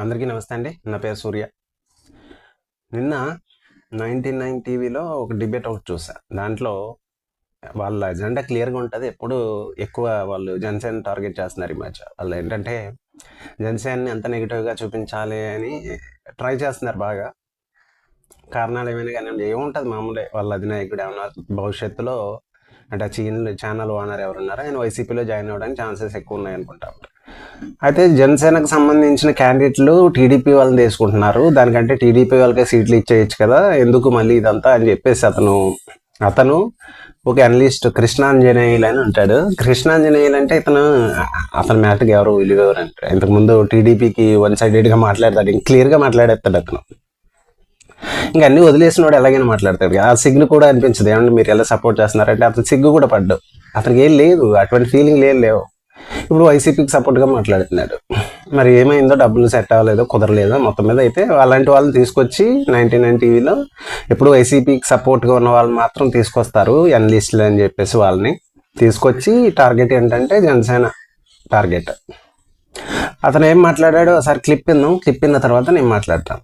అందరికీ నమస్తే అండి. నా పేరు సూర్య. నిన్న నైంటీ నైన్ టీవీలో ఒక డిబేట్ ఒకటి చూసా. దాంట్లో వాళ్ళ ఎజెండా క్లియర్గా ఉంటుంది. ఎప్పుడు ఎక్కువ వాళ్ళు జనసేన టార్గెట్ చేస్తున్నారు ఈ మధ్య. వాళ్ళు ఏంటంటే జనసేనని ఎంత నెగిటివ్గా చూపించాలి అని ట్రై చేస్తున్నారు బాగా. కారణాలు ఏమైనా కానీ ఏముంటుంది మామూలే. వాళ్ళ అధినాయకుడు ఏమన్నా భవిష్యత్తులో అంటే చీన్ ఛానల్ ఓనర్ ఎవరున్నారో ఆయన వైసీపీలో జాయిన్ అవ్వడానికి ఛాన్సెస్ ఎక్కువ ఉన్నాయి అనుకుంటా అయితే జనసేనకు సంబంధించిన క్యాండిడేట్లు టీడీపీ వాళ్ళని తీసుకుంటున్నారు. దానికంటే టీడీపీ వాళ్ళకే సీట్లు ఇచ్చేయచ్చు కదా. ఎందుకు మళ్ళీ ఇదంతా అని చెప్పేసి అతను అతను ఒక అనలిస్ట్ కృష్ణాంజనేయులు అని ఉంటాడు. కృష్ణాంజనేయులు అంటే ఇతను అతని మ్యాటర్కి ఎవరు విలువ అంటారు ఇంతకుముందు టీడీపీకి వన్ సైడెడ్గా మాట్లాడతాడు. ఇంక క్లియర్గా మాట్లాడేస్తాడు అతను. ఇంకా అన్ని వదిలేసిన వాడు ఎలాగైనా మాట్లాడతాడు ఆ సిగ్గు కూడా అనిపించదు. ఏమంటే మీరు ఎలా సపోర్ట్ చేస్తున్నారంటే అతను సిగ్గు కూడా పడ్డు అతనికి ఏం లేదు. అటువంటి ఫీలింగ్ ఏం లేవు. ఇప్పుడు వైసీపీకి సపోర్ట్గా మాట్లాడుతున్నాడు మరి ఏమైందో డబ్బులు సెట్ అవ్వలేదో కుదరలేదో మొత్తం మీద అయితే అలాంటి వాళ్ళని తీసుకొచ్చి నైన్టీ నైన్ టీవీలో ఎప్పుడు వైసీపీకి సపోర్ట్గా ఉన్న వాళ్ళు మాత్రం తీసుకొస్తారు ఎనలిస్టులు అని చెప్పేసి వాళ్ళని. తీసుకొచ్చి టార్గెట్ ఏంటంటే జనసేన టార్గెట్ అతను ఏం మాట్లాడాడో ఒకసారి క్లిప్ విందాం. క్లిప్ విన్న తర్వాత నేను మాట్లాడతాను.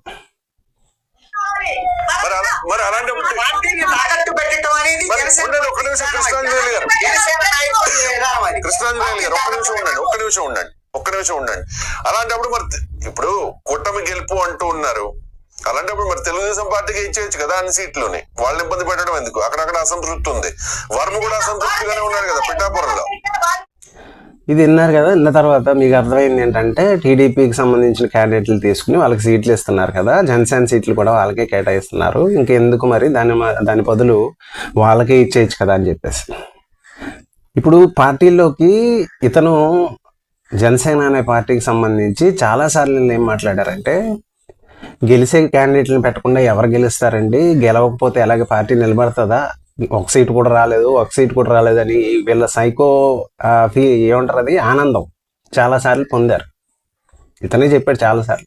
మరి అలా- మరి అలాంటి పార్టీని తాకట్టు పెట్టడం అనేది మరి జనసేన ఉండండి, ఒక్క నిమిషం కృష్ణాంజలి గారు. జనసేన నాయకుడి విధానం అది. కృష్ణాంజలి గారు ఒక్క నిమిషం ఉండండి ఒక్క నిమిషం ఉండండి ఒక్క నిమిషం ఉండండి. అలాంటప్పుడు మరి ఇప్పుడు కూటమి గెలుపు అంటూ ఉన్నారు. అలాంటప్పుడు మరి తెలుగుదేశం పార్టీకి ఇచ్చేయచ్చు కదా అన్ని సీట్లుని. వాళ్ళని ఇబ్బంది పెట్టడం ఎందుకు? అక్కడక్కడ అసంతృప్తి ఉంది. వర్మ కూడా అసంతృప్తిగానే ఉన్నాడు కదా పిఠాపురంలో. ఇది విన్నారు కదా విన్న తర్వాత మీకు అర్థమైంది ఏంటంటే టీడీపీకి సంబంధించిన క్యాండిడేట్లు తీసుకుని వాళ్ళకి సీట్లు ఇస్తున్నారు కదా జనసేన సీట్లు కూడా వాళ్ళకే కేటాయిస్తున్నారు. ఇంకెందుకు మరి దాని మ- దాని బదులు వాళ్ళకే ఇచ్చేయచ్చు కదా అని చెప్పేసి. ఇప్పుడు పార్టీల్లోకి ఇతను జనసేన అనే పార్టీకి సంబంధించి చాలాసార్లు ఏం మాట్లాడారంటే గెలిచే క్యాండిడేట్లను పెట్టకుండా ఎవరు గెలుస్తారండి? గెలవకపోతే ఎలాగ పార్టీ నిలబడుతుందా? ఒక సీట్ కూడా రాలేదు ఒక సీట్ కూడా రాలేదని వీళ్ళ సైకో ఫీ ఏమంటారు అది? ఆనందం. చాలాసార్లు పొందారు. ఇతనే చెప్పాడు చాలాసార్లు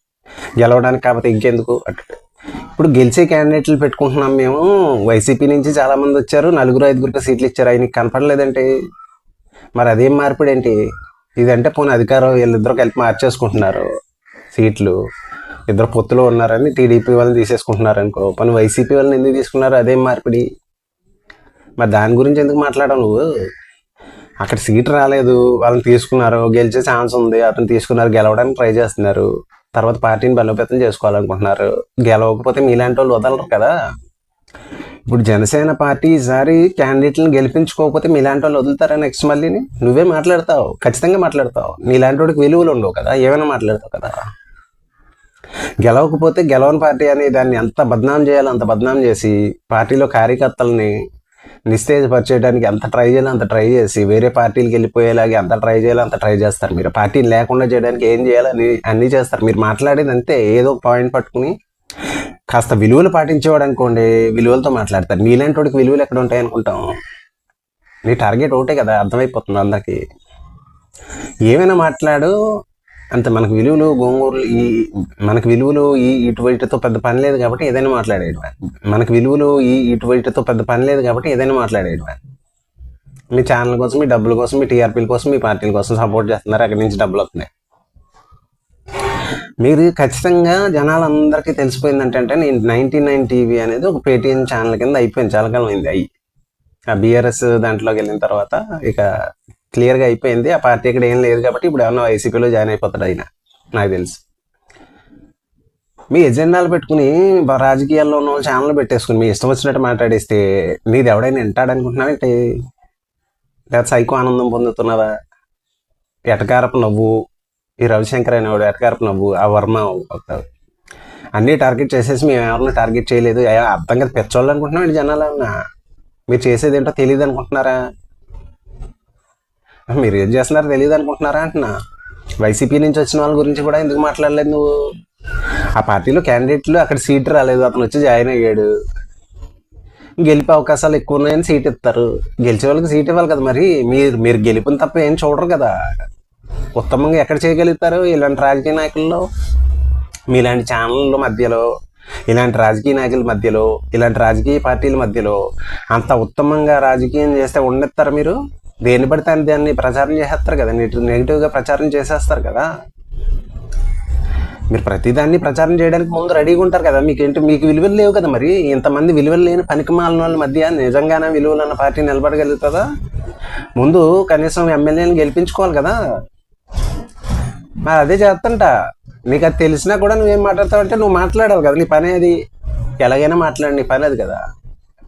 గెలవడానికి కాకపోతే ఇంకెందుకు? అటు ఇప్పుడు గెలిచే క్యాండిడేట్లు పెట్టుకుంటున్నాం మేము. వైసీపీ నుంచి చాలా మంది వచ్చారు. నలుగురు ఐదుగురికి సీట్లు ఇచ్చారు. ఆయనకి కనపడలేదంటే మరి అదేం మార్పిడి ఏంటి? ఇదంటే పోనీ అధికారం వీళ్ళిద్దరు కలిపి మార్చేసుకుంటున్నారు సీట్లు. ఇద్దరు పొత్తులో ఉన్నారని టీడీపీ వాళ్ళని తీసేసుకుంటున్నారు అనుకో పని వైసీపీ వాళ్ళని ఎందుకు తీసుకున్నారు? అదేం మార్పిడి? మరి దాని గురించి ఎందుకు మాట్లాడవు నువ్వు? అక్కడ సీట్ రాలేదు. వాళ్ళని తీసుకున్నారు. గెలిచే ఛాన్స్ ఉంది. అతను తీసుకున్నారు. గెలవడానికి ట్రై చేస్తున్నారు. తర్వాత పార్టీని బలోపేతం చేసుకోవాలనుకుంటున్నారు. గెలవకపోతే మీలాంటి వాళ్ళు వదలరు కదా. ఇప్పుడు జనసేన పార్టీ ఈసారి క్యాండిడేట్లను గెలిపించుకోకపోతే మీలాంటి వాళ్ళు వదులుతారా నెక్స్ట్ మళ్ళీ నువ్వే మాట్లాడతావు. ఖచ్చితంగా మాట్లాడతావు. నీలాంటి వాడికి విలువలు ఉండవు కదా. ఏమైనా మాట్లాడతావు కదా. గెలవకపోతే గెలవని పార్టీ అని దాన్ని ఎంత బద్నాం చేయాలో అంత బద్నాం చేసి పార్టీలో కార్యకర్తలని నిస్తేజపరిచేయడానికి ఎంత ట్రై చేయాలో అంత ట్రై చేసి వేరే పార్టీలకు వెళ్ళిపోయేలాగా ఎంత ట్రై చేయాలో అంత ట్రై చేస్తారు మీరు. పార్టీని లేకుండా చేయడానికి ఏం చేయాలని అన్నీ చేస్తారు. మీరు మాట్లాడేది అంతే ఏదో పాయింట్ పట్టుకుని కాస్త విలువలు పాటించేవాడు అనుకోండి విలువలతో మాట్లాడతారు. నీలాంటి వాడికి విలువలు ఎక్కడ ఉంటాయి అనుకుంటాం? నీ టార్గెట్ ఒకటే కదా అర్థమైపోతుంది అందరికీ. ఏమైనా మాట్లాడు అంత మనకు విలువలు గోంగూరలు ఈ మనకు విలువలు ఈ ఇటువైటితో పెద్ద పని లేదు కాబట్టి ఏదైనా మాట్లాడేయడం మనకు విలువలు ఈ ఇటువైటితో పెద్ద పని లేదు కాబట్టి ఏదైనా మాట్లాడేయడం మీ ఛానల్ కోసం మీ డబ్బుల కోసం మీ టీఆర్పీల కోసం మీ పార్టీల కోసం సపోర్ట్ చేస్తున్నారు. అక్కడి నుంచి డబ్బులు వస్తున్నాయి. మీరు ఖచ్చితంగా జనాలందరికీ తెలిసిపోయింది అంటే నేను నైన్టీ నైన్ టీవీ అనేది ఒక పేటీఎం ఛానల్ కింద అయిపోయింది. చాలా కాలం అయింది. అయ్యి ఆ బీఆర్ఎస్ దాంట్లోకి వెళ్ళిన తర్వాత ఇక క్లియర్గా అయిపోయింది. ఆ పార్టీ ఇక్కడ ఏం లేదు కాబట్టి ఇప్పుడు ఏమన్నా వైసీపీలో జాయిన్ అయిపోతాడు ఆయన. నాకు తెలుసు. మీ ఎజెండాలు పెట్టుకుని రాజకీయాల్లో ఉన్న వాళ్ళు ఛానల్ పెట్టేసుకుని మీ ఇష్టం వచ్చినట్టు మాట్లాడేస్తే నీది ఎవడైనా వింటాడనుకుంటున్నావేంటి లేదా సైకో ఆనందం పొందుతున్నావా ఎటకారపు నవ్వు. ఈ రవిశంకర్ అనేవాడు ఎటకారపు నవ్వు. ఆ వర్మ ఒక- అన్నీ టార్గెట్ చేసేసి మేము ఎవరిని టార్గెట్ చేయలేదు. అర్థం కదా. పెచ్చోళ్ళు అనుకుంటున్నాం జనాలు ఏమన్నా? మీరు చేసేది ఏంటో తెలియదు అనుకుంటున్నారా? మీరు ఏం చేస్తున్నారో తెలియదు అనుకుంటున్నారా అంటున్నా. వైసీపీ నుంచి వచ్చిన వాళ్ళ గురించి కూడా ఎందుకు మాట్లాడలేదు నువ్వు? ఆ పార్టీలో క్యాండిడేట్లు అక్కడ సీట్ రాలేదు. అతను వచ్చి జాయిన్ అయ్యాడు. గెలిపే అవకాశాలు ఎక్కువ ఉన్నాయని సీట్ ఇస్తారు. గెలిచే వాళ్ళకి సీట్ ఇవ్వాలి కదా మరి. మీరు మీరు గెలిపిన తప్ప ఏం చూడరు కదా. ఉత్తమంగా ఎక్కడ చేయగలుగుతారు? ఇలాంటి రాజకీయ నాయకుల్లో మీలాంటి ఛానళ్ళ మధ్యలో ఇలాంటి రాజకీయ నాయకుల మధ్యలో ఇలాంటి రాజకీయ పార్టీల మధ్యలో అంత ఉత్తమంగా రాజకీయం చేస్తే ఉండేస్తారు మీరు? దేన్ని పడితే అని దాన్ని ప్రచారం చేసేస్తారు కదా. నెగిటివ్ నెగిటివ్గా ప్రచారం చేసేస్తారు కదా. మీరు ప్రతిదాన్ని ప్రచారం చేయడానికి ముందు రెడీగా ఉంటారు కదా. మీకేంటి మీకు విలువలు లేవు కదా మరి. ఇంతమంది విలువలు లేని పనికి మాలిన వాళ్ళ మధ్య నిజంగానే విలువలు అన్న పార్టీ నిలబడగలుగుతుందా? ముందు కనీసం ఎమ్మెల్యేని గెలిపించుకోవాలి కదా. మరి అదే చేస్తంట. నీకు అది తెలిసినా కూడా నువ్వేం మాట్లాడతావు అంటే నువ్వు మాట్లాడాలి కదా. నీ పని అది ఎలాగైనా మాట్లాడి నీ పని అది కదా.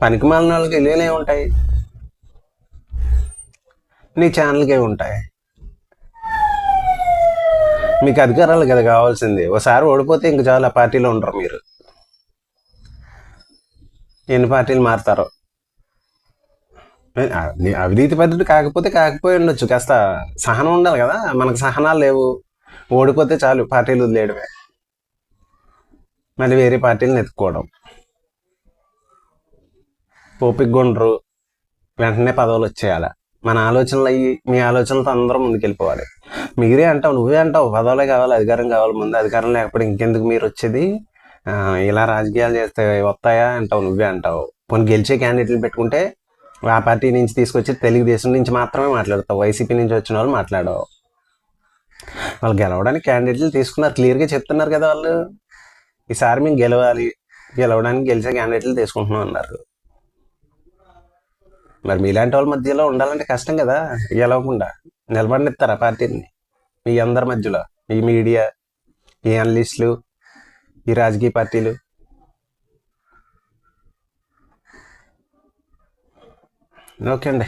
పనికి మాలిన వాళ్ళకి విలువలు ఏముంటాయి? నీ ఛానల్కే ఉంటాయి. మీకు అధికారాలు కదా కావాల్సింది. ఒకసారి ఓడిపోతే ఇంక చాలా పార్టీలో ఉండరు మీరు. ఎన్ని పార్టీలు మారుతారో. అవినీతి పద్ధతి కాకపోతే కాకపోయి ఉండొచ్చు. కాస్త సహనం ఉండాలి కదా. మనకు సహనాలు లేవు. ఓడిపోతే చాలు పార్టీలు వదిలేయడమే. మళ్ళీ వేరే పార్టీలను ఎత్తుకోవడం. ఓపిక గుండ్రు. వెంటనే పదవులు వచ్చేయాలా. మన ఆలోచనలు అయ్యి మీ ఆలోచనలతో అందరం ముందుకెళ్ళిపోవాలి. మీరే అంటావు నువ్వే అంటావు పదవులే కావాలి అధికారం కావాలి ముందు అధికారం లేకపోతే ఇంకెందుకు మీరు వచ్చేది? ఇలా రాజకీయాలు చేస్తే వస్తాయా అంటావు నువ్వే అంటావు. పోనీ గెలిచే క్యాండిడేట్లు పెట్టుకుంటే ఆ పార్టీ నుంచి తీసుకొచ్చి తెలుగుదేశం నుంచి మాత్రమే మాట్లాడతావు వైసీపీ నుంచి వచ్చిన వాళ్ళు మాట్లాడవు. వాళ్ళు గెలవడానికి క్యాండిడేట్లు తీసుకున్నారు క్లియర్గా చెప్తున్నారు కదా వాళ్ళు. ఈసారి మేము గెలవాలి గెలవడానికి గెలిచే క్యాండిడేట్లు తీసుకుంటున్నాం అన్నారు. మరి మీలాంటి వాళ్ళ మధ్యలో ఉండాలంటే కష్టం కదా. గెలవకుండా నిలబడినిస్తారా పార్టీని? మీ అందరి మధ్యలో ఈ మీడియా ఈ అనలిస్టులు ఈ రాజకీయ పార్టీలు? ఓకే అండి.